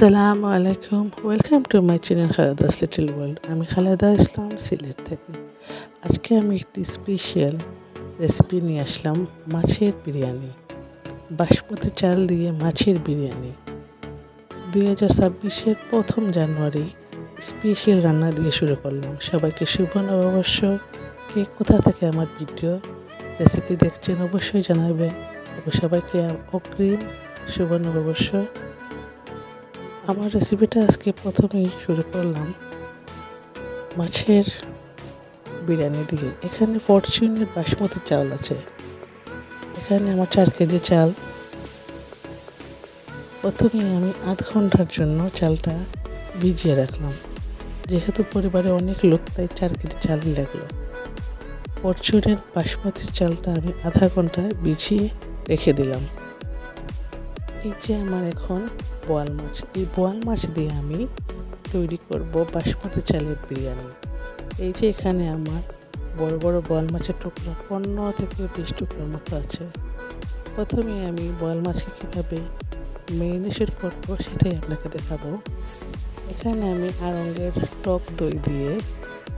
আসসালামু আলাইকুম। Welcome to my channel Khaleda's little world আমি খালেদা ইসলাম, সিলেট থেকে। আজকে আমি একটি স্পেশাল রেসিপি নিয়ে আসলাম, মাছের বিরিয়ানি। বাসমতি চাল দিয়ে মাছের বিরিয়ানি। দুই হাজার ছাব্বিশের প্রথম জানুয়ারি স্পেশাল রান্না দিয়ে শুরু করলাম। সবাইকে শুভ নববর্ষ। কে কোথা থেকে আমার ভিডিও রেসিপি দেখছেন অবশ্যই জানাবেন। সবাইকে অগ্রিম শুভ নববর্ষ। আমার রেসিপিটা আজকে প্রথমেই শুরু করলাম মাছের বিরিয়ানি দিয়ে। এখানে ফরচুনের বাসমতি চাল আছে। এখানে আমার চার কেজি চাল। প্রথমে আমি আধ ঘণ্টার জন্য চালটা ভিজিয়ে রাখলাম। যেহেতু পরিবারে অনেক লোক, তাই চার কেজি চাল লাগল। ফরচুনের বাসমতি চালটা আমি আধা ঘণ্টা ভিজিয়ে রেখে দিলাম। এই যে আমার এখন বোয়াল মাছ, এই বোয়াল মাছ দিয়ে আমি তৈরি করব বাসমতি চালের বিরিয়ানি। এই যে এখানে আমার বড় বড় বোয়াল মাছের টুকরা, পনেরো থেকে বিশ টুকরার মতো আছে। প্রথমে আমি বোয়াল মাছকে কীভাবে মেরিনেশন করব সেটাই আপনাকে দেখাবো। এখানে আমি আড়ঙ্গের টক দই দিয়ে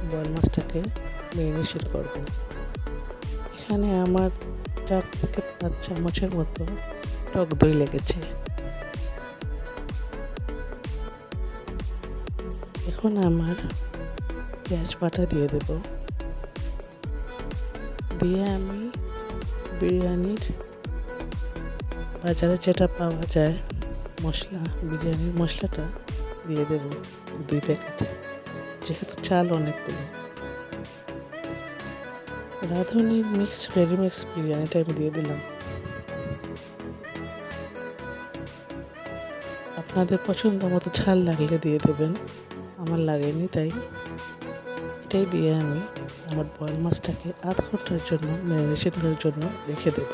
বোয়াল মাছটাকে মেরিনেশন করব। এখানে আমার চার থেকে পাঁচ চামচের মতো টক দই লেগেছে। এখন আমার পেঁয়াজ বাটা দিয়ে দেব। দিয়ে আমি বিরিয়ানির, বাজারে যেটা পাওয়া যায় মশলা, বিরিয়ানির মশলাটা দিয়ে দেব দুই প্যাকেট। যেহেতু চাল অনেকগুলো। রাঁধুনির মিক্স রেডিমিক্স বিরিয়ানিটা আমি দিয়ে দিলাম। আপনাদের পছন্দ মতো ঝাল লাগলে দিয়ে দেবেন। আমার লাগেনি তাই। এটাই দিয়ে আমি আমার বয়েল মাছটাকে আধ ঘণ্টার জন্য ম্যারিনেশনের জন্য রেখে দেব।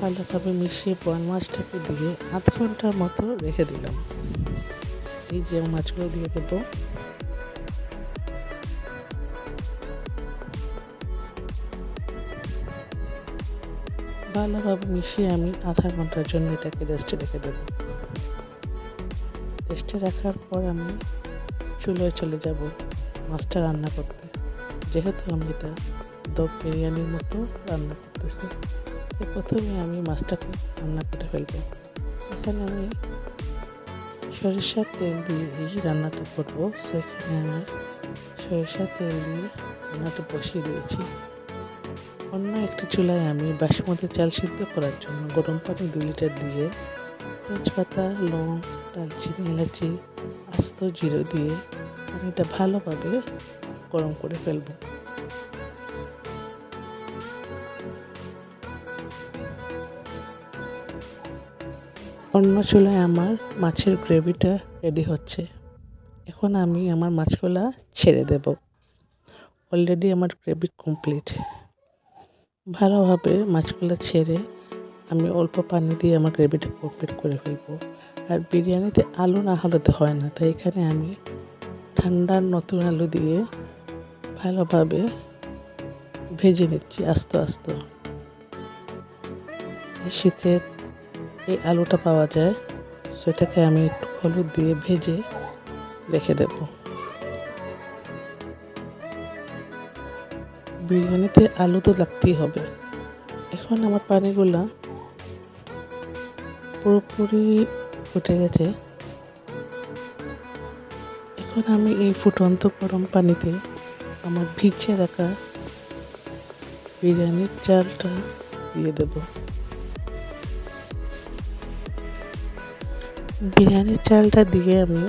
ভালোভাবে মিশিয়ে বয়েল মাছটাকে দিয়ে আধ ঘণ্টার মতো রেখে দিলাম। এই যে মাছগুলো দিয়ে দেবো। ভালোভাবে মিশিয়ে আমি আধা ঘণ্টার জন্য এটাকে রেস্টে রেখে দেবো। রেস্টে রাখার পর আমি চুলোয় চলে যাব মাছটা রান্না করতে। যেহেতু আমি এটা দম বিরিয়ানির মতো রান্না করতেছি, তো প্রথমে আমি মাছটাকে রান্না করে ফেলব। এখানে আমি সরিষার তেল দিয়ে রান্নাটা করব। সেখানে আমি সরিষার তেল দিয়ে রান্নাটা বসিয়ে দিয়েছি। অন্য একটি চুলায় আমি বাসমতি চাল সিদ্ধ করার জন্য গরম পানি দুই লিটার দিয়ে তেজপাতা, লং দালচিনি এলাচি, আস্ত জিরো দিয়ে এটা ভালোভাবে গরম করে ফেলব। অন্য চুলায় আমার মাছের গ্রেভিটা রেডি হচ্ছে। এখন আমি আমার মাছগুলা ছেড়ে দেব। অলরেডি আমার গ্রেভি কমপ্লিট। ভালোভাবে মাছগুলো ছেড়ে আমি অল্প পানি দিয়ে আমার গ্রেভিটা কমপ্লিট করে ফেলব। আর বিরিয়ানিতে আলু না হলে তো হয় না, তাই এখানে আমি ঠান্ডার নতুন আলু দিয়ে ভালোভাবে ভেজে নিচ্ছি আস্তে আস্তে। শীতের এই আলুটা পাওয়া যায়, সেটাকে আমি একটু হলুদ দিয়ে ভেজে রেখে দেবো। বিরিয়ানিতে আলু তো লাগতেই হবে। এখন আমার পানিগুলা পুরোপুরি ফুটে গেছে। এখন আমি এই ফুটন্ত গরম পানিতে আমার ভিজে রাখা বিরিয়ানির চালটা দিয়ে দেব। বিরিয়ানির চালটা দিয়ে আমি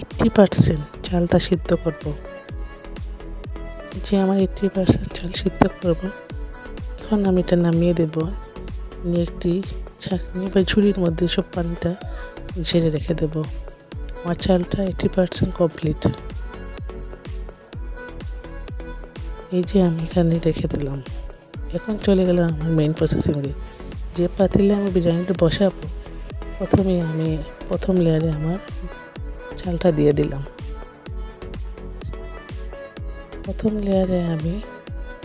এইটটি পারসেন্ট চালটা সিদ্ধ করব। যে আমার এইটটি পার্সেন্ট চাল সিদ্ধ করব, এখন আমি এটা নামিয়ে দেবো। নিয়ে একটি ছাঁকনি বা ঝুড়ির মধ্যে সব পানিটা ঝেড়ে রেখে দেবো। আমার চালটা এইটটি পার্সেন্ট কমপ্লিট। এই যে আমি এখানে রেখে দিলাম। এখন চলে গেলাম আমার মেইন প্রসেসিংয়ে যে পাতিলে আমি বিরিয়ানিটা বসাবো, প্রথমে আমি প্রথম লেয়ারে আমার চালটা দিয়ে দিলাম। প্রথম লেয়ারে আমি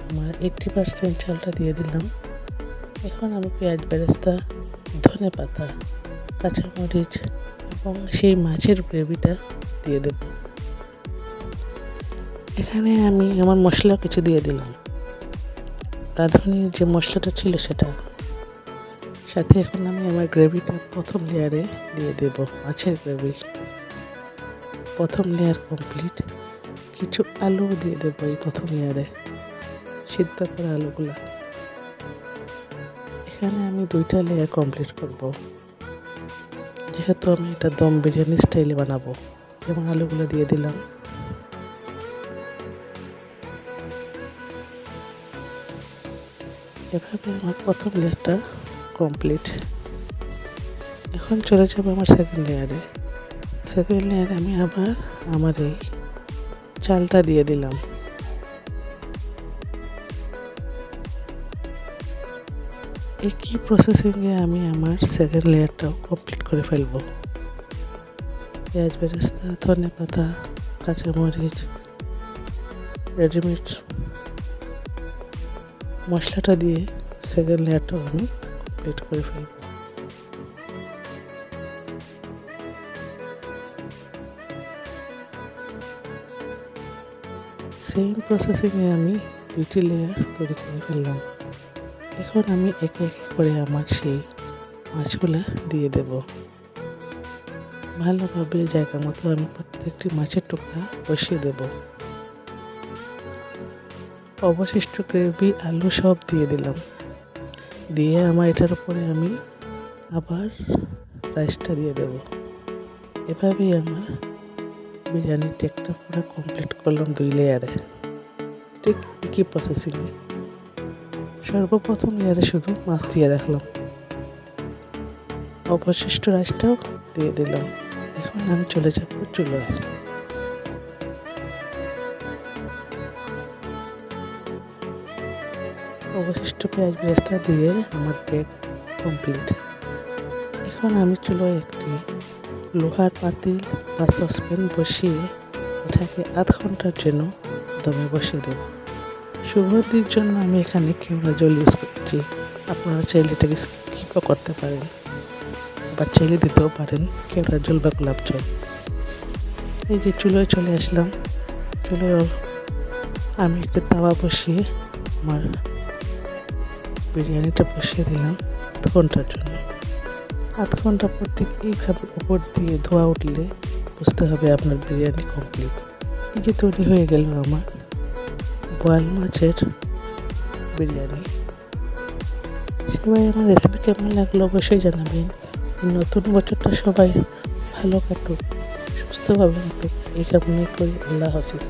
আমার এইটটি পার্সেন্ট চালটা দিয়ে দিলাম। এখন আমি পেঁয়াজ, বেরেস্তা, ধনে পাতা, কাঁচামরিচ এবং সেই মাছের গ্রেভিটা দিয়ে দেব। এখানে আমি আমার মশলা কিছু দিয়ে দিলাম। রাঁধুনির যে মশলাটা ছিল সেটা। সাথে এখন আমি আমার গ্রেভিটা প্রথম লেয়ারে দিয়ে দেব, মাছের গ্রেভি। প্রথম লেয়ার কমপ্লিট কিছু আলু দিয়ে দেবো এই প্রথম ইয়ারে সিদ্ধ করা আলুগুলা। এখানে আমি দুইটা লেয়ার কমপ্লিট করব। যেহেতু আমি এটা দম বিরিয়ানি স্টাইলে বানাবো, যেমন আলুগুলো দিয়ে দিলাম। এভাবে আমার প্রথম লেয়ারটা কমপ্লিট এখন চলে যাব আমার সেকেন্ড লেয়ারে সেকেন্ড লেয়ারে আমি আবার আমার এই চালটা দিয়ে দিলাম। একই প্রসেসিংয়ে আমি আমার সেকেন্ড লেয়ারটাও কমপ্লিট করে ফেলব। পেঁয়াজ বেরেস্তা, ধনে পাতা, কাঁচামরিচ রেডিমেড মশলাটা দিয়ে সেকেন্ড লেয়ারটাও আমি কমপ্লিট করে ফেলব। সেম প্রসেসিংয়ে আমি দুইটি লেয়ার তৈরি করে ফেললাম। এখন আমি একে একে করে আমার সেই মাছগুলো দিয়ে দেব। ভালোভাবে জায়গা মতো আমি প্রত্যেকটি মাছের টুকরা বসিয়ে দেব। অবশিষ্ট গ্রেভি, আলু সব দিয়ে দিলাম। দিয়ে আমার এটার উপরে আমি আবার রাইসটা দিয়ে দেব। এভাবেই আমার বিরিয়ানির টেকটা পুরো কমপ্লিট করলাম দুই লেয়ারে ঠিক একই প্রসেসিংয়ে সর্বপ্রথম লেয়ারে শুধু মাছ দিয়ে রাখলাম। অবশিষ্ট রাইসটাও দিয়ে দিলাম। এখন আমি চলে যাব চুলোয়। অবশিষ্ট পেঁয়াজ বেরেস্তা দিয়ে আমার কেক কমপ্লিট এখন আমি চুলোয় একটি লোহার পাতিল বা সসপ্যান বসিয়ে এটাকে আধ ঘণ্টার জন্য দমে বসিয়ে দেব। সুগন্ধির জন্য আমি এখানে কেওড়া জল ইউজ করছি। আপনারা চাইলে এটাকে স্কিপও করতে পারেন বা চাইলে দিতেও পারেন কেওড়া জল বা গোলাপ জল। এই যে চুলোয় চলে আসলাম। চুলোয় আমি একটা তাওয়া বসিয়ে আমার বিরিয়ানিটা বসিয়ে দিলাম ঘণ্টার জন্য। আধ ঘণ্টা পর ঠিক এইভাবে উপর দিয়ে ধোয়া উঠলে বুঝতে হবে আপনার বিরিয়ানি কমপ্লিট এই যে তৈরি হয়ে গেল আমার বোয়াল মাছের বিরিয়ানি। সবাই, আমার রেসিপি কেমন লাগল অবশ্যই জানাবেন। নতুন বছরটা সবাই ভালো কাটুক, সুস্থভাবে এই কামনাই করি, আল্লাহ হাফিজ।